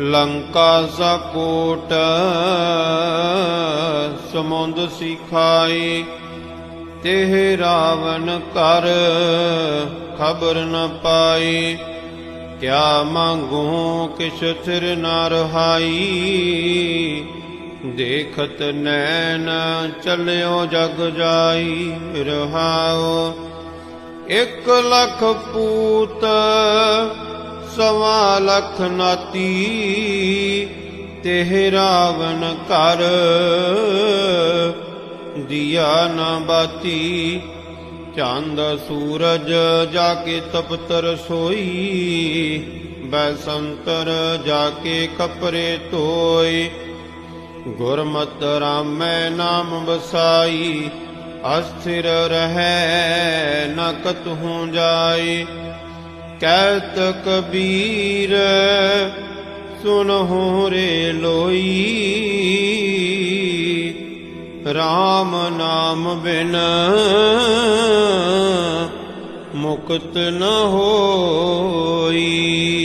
Lanka squad, ਸਮੁੰਦ ਸਿਖਾਈ, ਤਿਹ ਰਾਵਣ ਕਰ ਖਬਰ ਨ ਪਾਈ। ਕਿਆ ਮੰਗੂ ਕਿਛ ਥਿਰ ਨ ਰਹਾਈ। ਦੇਖਤ ਨੈਣ ਚਲਿਓ ਜਗ ਜਾਈ, ਰਹਾਓ। ਇਕ ਲੱਖ ਪੂਤ ਸਵਾ ਲਖ ਨਾਤੀ ਤੇ ਰਾਵਣ ਕਰ ਦਿਆ ਨਾ ਬਾਤੀ, ਚੰਦ ਸੂਰਜ ਜਾ ਕੇ ਤਪਤਰ ਸੋਈ। ਬੈਸੰਤਰ ਜਾ ਕੇ ਕਪਰੇ ਧੋਈ। ਗੁਰਮਤਿ ਰਾਮੈ ਨਾਮ ਵਸਾਈ, ਅਸਥਿਰ ਰਹੈ ਨ ਕਤਹੂ ਜਾਈ। ਕਹਿਤ ਕਬੀਰ ਸੁਨਹੁ ਰੇ ਲੋਈ। RAM ਨਾਮ ਬਿਨ ਮੁਕਤ ਨ ਹੋਈ।